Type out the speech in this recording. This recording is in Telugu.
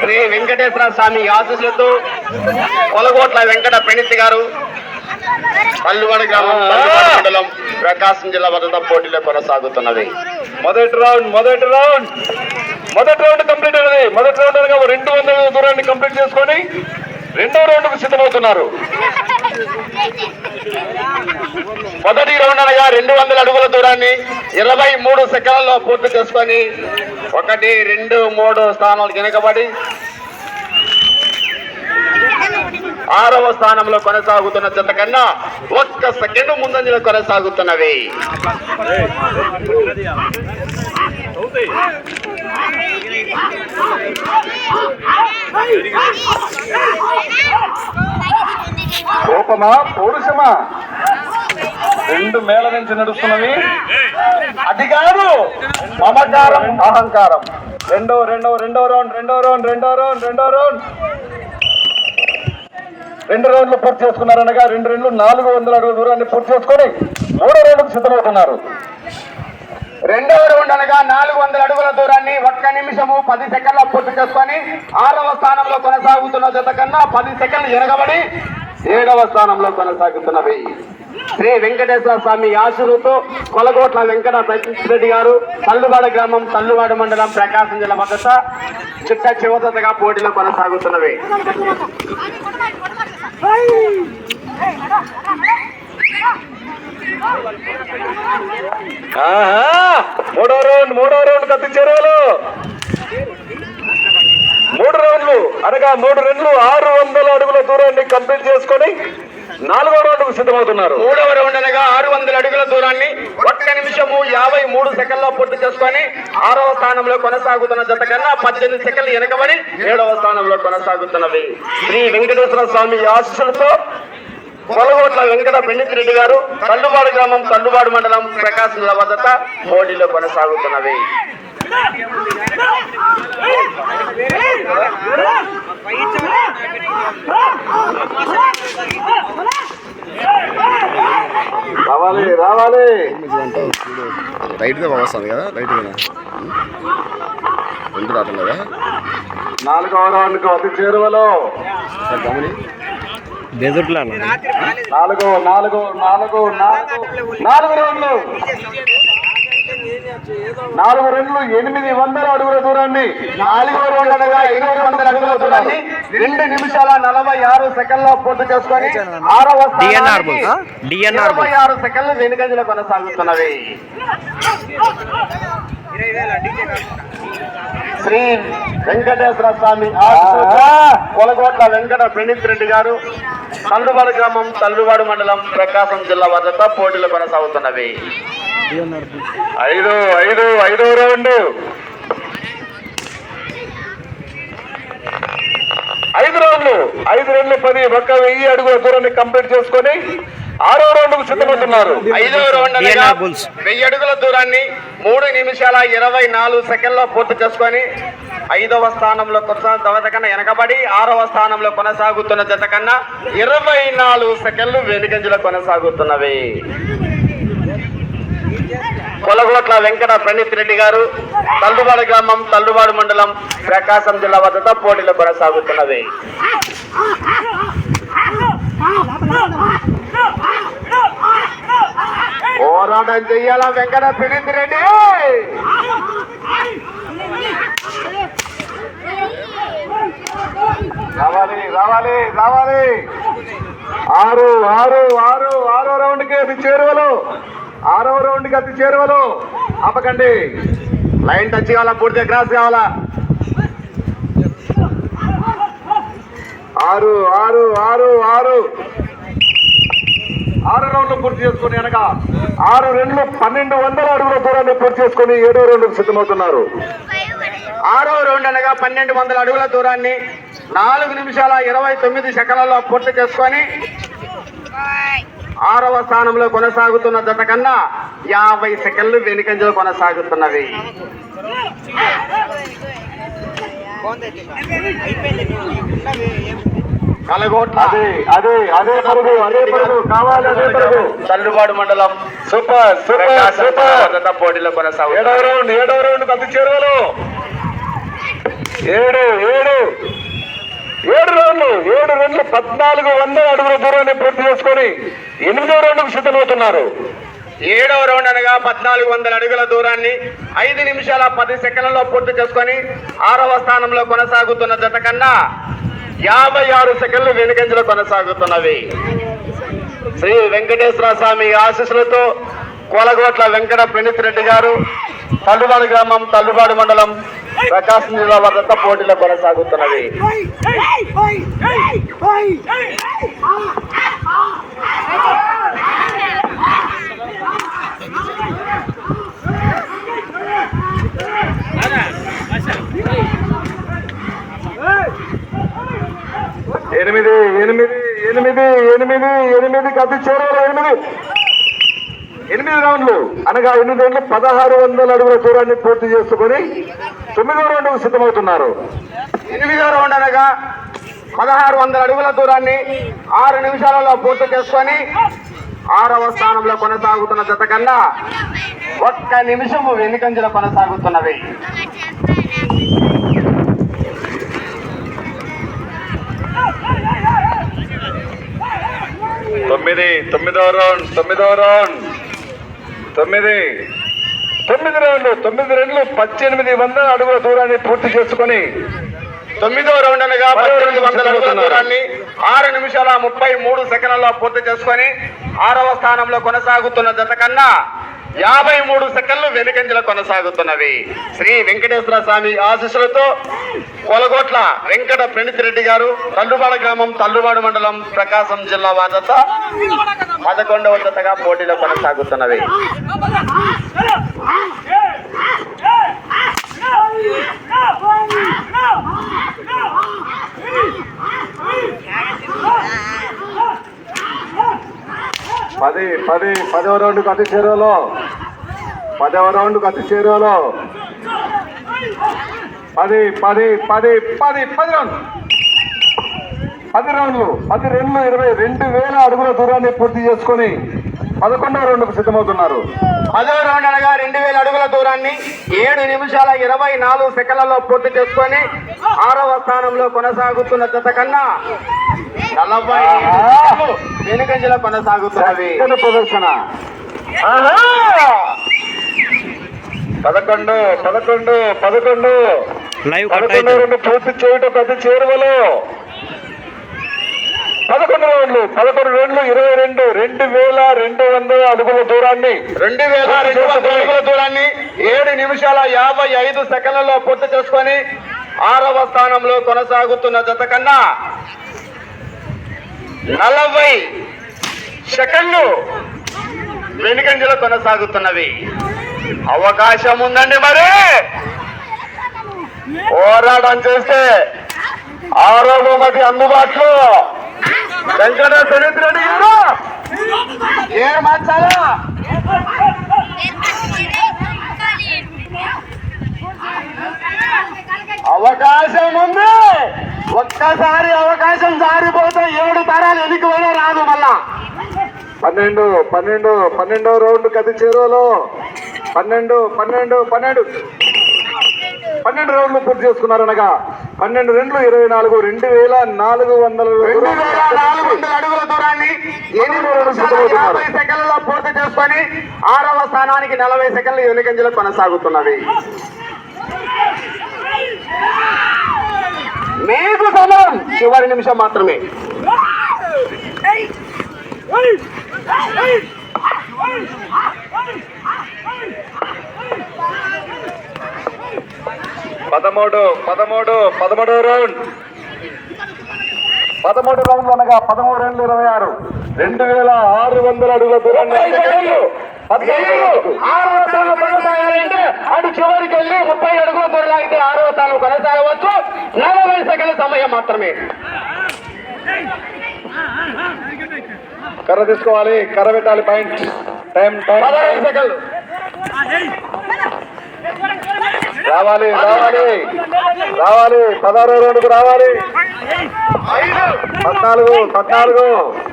శ్రీ వెంకటేశ్వర స్వామి ఆశీస్సులతో కొలగోట్ల వెంకట ప్రణితి గారు పల్లువాడ గ్రామం మండలం ప్రకాశం జిల్లా భద్రత పోటీలో కొనసాగుతున్నది. మొదటి రౌండ్ మొదటి రౌండ్. మొదటి రౌండ్ కంప్లీట్ అయినది. మొదటి రౌండ్ అనగా రెండు వందల దూరాన్ని కంప్లీట్ చేసుకొని రెండో రౌండ్కు సిద్ధమవుతున్నారు. మొదటి రౌండ్ అనగా రెండు వందల అడుగుల దూరాన్ని ఇరవై మూడు సెకండ్లలో పూర్తి చేసుకొని ఒకటి రెండు మూడు స్థానాలు వెనుకబడి ఆరవ స్థానంలో కొనసాగుతున్న జత కన్నా ఒక్క సెకండ్ ముందంజలో కొనసాగుతున్నవి. కోపమా? పౌరుషమా? రెండు మేళ నుంచి నడుస్తున్నవి. అది కాదు మమకారం అహంకారం. రెండో రెండో రెండో రౌండ్ రెండో రౌండ్ రెండో రౌండ్ రెండో రౌండ్. రెండు రౌండ్లు పూర్తి చేసుకున్నారనగా రెండు రెండు నాలుగు వందల అడుగుల దూరాన్ని పూర్తి చేసుకొని మూడో రౌండ్కు సిద్ధమవుతున్నారు. రెండవ రౌండ్ అనగా నాలుగు వందల అడుగుల దూరాన్ని ఒక్క నిమిషము పది సెకండ్ల పూర్తి చేసుకొని ఆరవ స్థానంలో కొనసాగుతున్న జత కన్నా పది సెకండ్లు ఎనగబడి ఏడవ స్థానంలో కొనసాగుతున్నవి. శ్రీ వెంకటేశ్వర స్వామి ఆశులతో కొలగోట్ల వెంకట రెడ్డి గారు తల్లువాడ గ్రామం తల్లువాడ మండలం ప్రకాశం జిల్లా భద్రత చిట్ట చివతగా పోటీలో కొనసాగుతున్నవి. మూడో రౌండ్ మూడో రౌండ్ కత్తి చెరువులు మూడు రౌండ్లు. అనగా మూడు రెండు ఆరు వందల అడుగుల దూరాన్ని కంప్లీట్ చేసుకొని నాలుగో రౌండ్కు సిద్ధమవుతున్నారు. మూడవ రౌండ్ అనగా ఆరు వందల అడుగుల దూరాన్ని ఒక్క నిమిషము యాభై మూడు సెకండ్లో పూర్తి చేసుకొని ఆరవ స్థానంలో కొనసాగుతున్న జత కన్నా పద్దెనిమిది సెకండ్లు వెనకబడి ఏడవ స్థానంలో కొనసాగుతున్నవి. శ్రీ వెంకటేశ్వర స్వామి ఆశీస్సులతో కొలగోట్ల వెంకట రెడ్డి గారు తల్లుబాడు గ్రామం తల్లుబాడు మండలం ప్రకాశం జిల్లా భద్రత పోటీలో కొనసాగుతున్నవి. రావాలి రావాలి. రైట్గా వస్తుంది కదా రైట్ కదా రెండు రావటం కదా నాలుగవ రౌండ్కు అతి చేరువలో. సార్ గమని నాలుగో నాలుగో నాలుగో నాలుగు నాలుగు రౌండ్లు. నాలుగు రెండు ఎనిమిది వందల అడుగుల దూరాన్ని నాలుగో రౌండ్ అనగా ఎనిమిది వందల అడుగుల దూరాన్ని రెండు నిమిషాల నలభై ఆరు సెకండ్లో పూర్తి చేసుకొని ఆరవ. ఇరవై ఆరు సెకండ్లు వెనుకంజలో కొనసాగుతున్నవి. శ్రీ వెంకటేశ్వర స్వామి కొలగోట్ల వెంకట ప్రణీత్ రెడ్డి గారు తల్లువాడు గ్రామం తల్లువాడు మండలం ప్రకాశం జిల్లా వద్ద పోటీలు కొనసాగుతున్నవి. ఐదు ఐదు ఐదో రౌండ్. ఐదు రౌండ్లు ఐదు రెండు పది ఒక్క వెయ్యి అడుగుల దూరాన్ని కంప్లీట్ చేసుకొని ఆరో రౌండ్కు సిద్ధమవుతున్నారు ఐదవ రౌండ్. వెయ్యి అడుగుల దూరాన్ని మూడు నిమిషాల ఇరవై నాలుగు సెకండ్లో పూర్తి చేసుకొని ఐదవ స్థానంలో కొనసాగుతున్న కన్నా వెనకబడి ఆరవ స్థానంలో కొనసాగుతున్న జత కన్నా ఇరవై నాలుగు సెకండ్లు వెనుకంజలో కొనసాగుతున్నవి. కొలగోట్ల వెంకట ప్రణీత్ రెడ్డి గారు తల్లువాడు గ్రామం తల్లువాడు మండలం ప్రకాశం జిల్లా వద్ద పోటీలో కొనసాగుతున్నవి. పోరాటం చెయ్యాలా వెంకట ప్రణీత్ రెడ్డి రావాలి రావాలి రావాలి. ఆరు ఆరు ఆరు ఆరో రౌండ్కి చేరువలో. ఆరో రౌండ్కి అతి చేరువలో ఆపకండి. లైన్ టచ్ కావాలా? పూర్తిగా క్రాస్ కావాలా? ఆరు ఆరు ఆరు ఆరు. ఆరు రౌండ్లు పూర్తి చేసుకుని అనగా ఆరు రెండు పన్నెండు వందల అడుగుల దూరాన్ని పూర్తి చేసుకుని ఏడో రౌండ్కు సిద్ధమవుతున్నారు. ఆరో రౌండ్ అనగా పన్నెండు వందల అడుగుల దూరాన్ని నాలుగు నిమిషాల ఇరవై తొమ్మిది సెకండ్లలో పూర్తి చేసుకొని ఆరవ స్థానంలో కొనసాగుతున్న జత కన్నా యాభై సెకండ్లు వెనుకంజలో కొనసాగుతున్నవి. తల్లుబాడు మండలం. Super super super. పోటీలో కొనసాగుతుంది. ఏడవ రౌండ్ ఏడవ రౌండ్ కత్తి చేరువలు. ఏడు ఏడు. ఏడు రోజులు ఏడు రెండు పద్నాలుగు వందల అడుగుల దూరాన్ని పూర్తి చేసుకొని ఎనిమిదో రౌండ్కు సిద్ధమవుతున్నారు ఏడవ రౌండ్ అనగా పద్నాలుగు వందల అడుగుల దూరాన్ని ఐదు నిమిషాల పది సెకండ్లలో పూర్తి చేసుకొని ఆరవ స్థానంలో కొనసాగుతున్న జత కన్నా యాభై ఆరు సెకండ్లు వెనుకంజలో కొనసాగుతున్నవి. శ్రీ వెంకటేశ్వర స్వామి ఆశీస్సులతో కోలగోట్ల వెంకట ప్రణీత్ రెడ్డి గారు తల్లుబాడు గ్రామం తల్లుబాడు మండలం ప్రకాశం జిల్లా భద్రత పోటీలో కొనసాగుతున్నది. ఎనిమిది ఎనిమిది ఎనిమిది ఎనిమిది ఎనిమిది కత్తి చేరువలు ఎనిమిది. ఎనిమిది రౌండ్లు. అనగా ఎనిమిది రౌండ్లు పదహారు వందల అడుగుల దూరాన్ని పూర్తి చేసుకొని తొమ్మిదో రౌండ్కు సిద్ధమవుతున్నారు. ఎనిమిదో రౌండ్ అనగా పదహారు వందల అడుగుల దూరాన్ని ఆరు నిమిషాలలో పూర్తి చేసుకొని ఆరవ స్థానంలో కొనసాగుతున్న జత కన్నా ఒక్క నిమిషము వెనుకంజలో కొనసాగుతున్నవి తొమ్మిది తొమ్మిదో రౌండ్ తొమ్మిదో రౌండ్ తొమ్మిది. తొమ్మిది రౌండ్లు తొమ్మిది రెండు పద్దెనిమిది వందల అడుగుల దూరాన్ని పూర్తి చేసుకొని తొమ్మిదో రౌండ్ అనగా పద్దెనిమిది వందల అడుగుల దూరాన్ని ఆరు నిమిషాల ముప్పై మూడు సెకండ్లలో పూర్తి చేసుకొని ఆరవ స్థానంలో కొనసాగుతున్న జత కన్నా యాభై మూడు సెకండ్లు వెనుకంజలో కొనసాగుతున్నవి. శ్రీ వెంకటేశ్వర స్వామి ఆశీస్సులతో కొలగోట్ల వెంకట ప్రణిత్ రెడ్డి గారు తల్లుబాడ గ్రామం తల్లుబాడు మండలం ప్రకాశం జిల్లా వాదత పదకొండవ జతగా పోటీలో కొనసాగుతున్నవి. పది పది పదవ రౌండ్ కత్తి చేరువలో. పదవ రౌండ్ కత్తి చేరువలో. పది పది పది పది పది రౌండ్. పది రౌండ్లు పది రెండు ఇరవై రెండు వేల అడుగుల దూరాన్ని పూర్తి చేసుకొని పదకొండవ రౌండ్కు సిద్ధమవుతున్నారు. పదో రౌండ్ అనగా రెండు వేల అడుగుల దూరాన్ని ఏడు నిమిషాల ఇరవై నాలుగు సెకండ్లలో పూర్తి చేసుకొని ఆరవ స్థానంలో కొనసాగుతున్న జత కన్నా నలభై వెనుకంజలో కొనసాగుతున్నవి. చక్కని ప్రదర్శన. పదకొండు పదకొండు పదకొండు. పదకొండు రెండు పూర్తి చేయటం పెద్ద చేరువలు. పదకొండు రౌండ్లు పదకొండు రెండు ఇరవై రెండు రెండు వేల రెండు వందల అడుగుల దూరాన్ని. రెండు వేల రెండు వందల అడుగుల దూరాన్ని ఏడు నిమిషాల యాభై ఐదు సెకండ్లలో పూర్తి చేసుకొని ఆరవ స్థానంలో కొనసాగుతున్న జత కన్నా నలభై సెకండ్లు వెనుకంజలో కొనసాగుతున్నవి. అవకాశం ఉందండి మరి. పోరాటం చేస్తే ఆరో బహుమతి అందుబాటులో. వెంకట సునీత్ రెడ్డి గారు. ఏ అవకాశం ఉంది. ఒక్కసారి అవకాశం జారిపోతే ఏడు తరాలు ఎన్నికైనా రాదు మళ్ళా. పన్నెండు పన్నెండు పన్నెండో రౌండ్ కది చేరువలో. పన్నెండు పన్నెండు పన్నెండు. పన్నెండు రౌండ్లు పూర్తి చేసుకున్నారు అనగా పన్నెండు రెండు ఇరవై నాలుగు రెండు వేల నాలుగు వందల రెండు వేల నాలుగు వందల అడుగుల దూరాన్ని యాభై సెకండ్లలో పూర్తి చేసుకొని ఆరవ స్థానానికి నలభై సెకండ్లు ఎన్నికంజలు కొనసాగుతున్నవి మీకు సమయం చివరి నిమిషం మాత్రమే. పదమూడు పదమూడు పదమూడో రౌండ్. పదమూడు రౌండ్లు అనగా పదమూడు రెండు ఇరవై ఆరు. రెండు వేల ఆరు వందల అడుగుల దూరాన్ని ఆరవ కొనసాగాలంటే అటు చివరికి వెళ్ళి ముప్పై అడుగుల దూరం లాగితే ఆరవ స్థానం కొనసాగవచ్చు. నలభై సెకండ్ల సమయం మాత్రమే. కర్ర తీసుకోవాలి కర్ర పెట్టాలి పాయింట్. Time time. పదహైదు సెకండ్లు. రావాలి రావాలి. రావాలి. పదహారో రౌండ్కు రావాలి. పద్నాలుగు పద్నాలుగు.